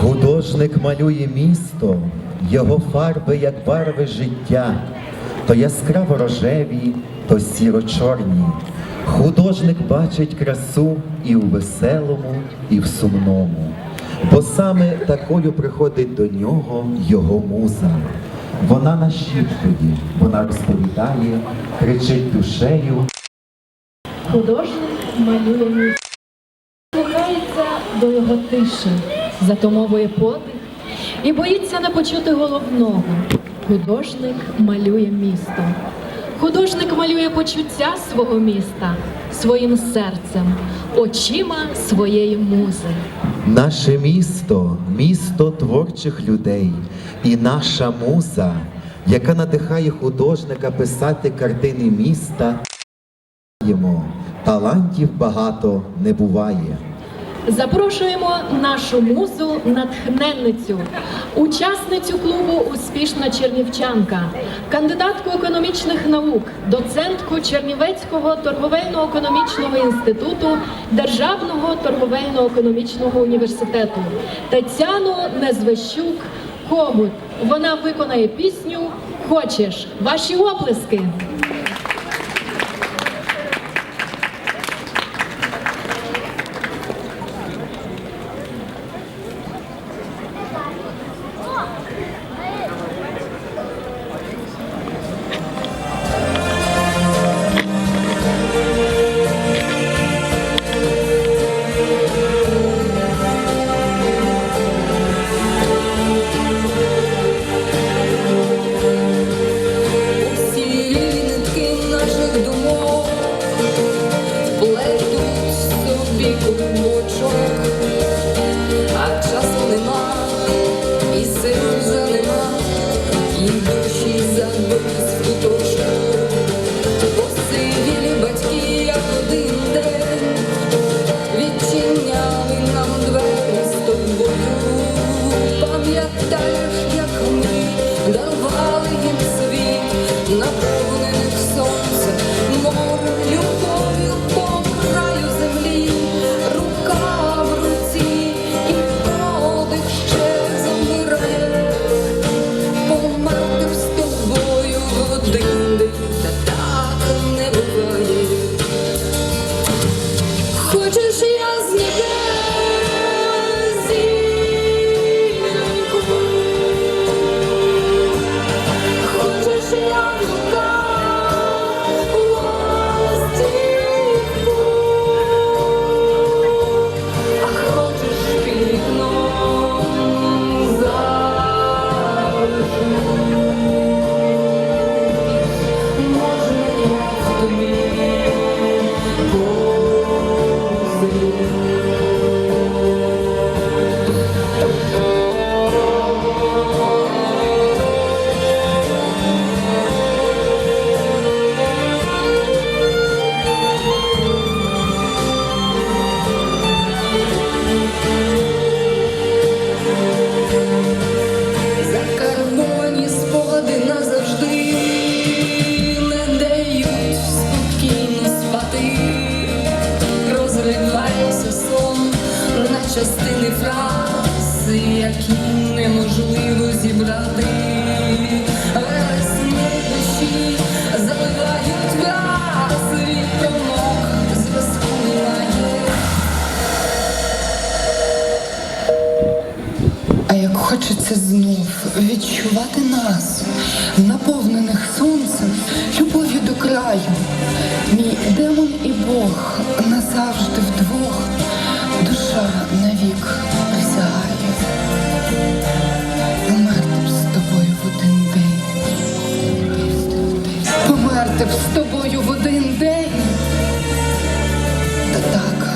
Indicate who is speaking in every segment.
Speaker 1: Художник малює місто, його фарби, як барви життя, то яскраво рожеві, то сіро-чорні. Художник бачить красу і у веселому, і в сумному, бо саме такою приходить до нього його муза. Вона на щиткові, вона розповідає, кричить душею.
Speaker 2: Художник малює місто. Слухається до його тиші, затомовує подих і боїться не почути головного. Художник малює місто. Художник малює почуття свого міста своїм серцем, очима своєї музи.
Speaker 1: Наше місто місто творчих людей, і наша муза, яка надихає художника писати картини міста. Талантів багато не буває.
Speaker 2: Запрошуємо нашу музу натхненницю, учасницю клубу Успішна чернівчанка, кандидатку економічних наук, доцентку Чернівецького торговельно-економічного інституту Державного торговельно-економічного університету Тетяну Незвещук Когут. Вона виконає пісню Хочеш. Ваші оплески.
Speaker 3: Хочеш я частини фраз, які неможливо зібрати. Вересні душі заливають враз, від.
Speaker 4: А як хочеться знов відчувати нас, наповнених сонцем, любов'ю Померти з тобою в один день. Та так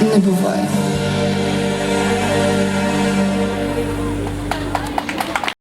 Speaker 4: не буває.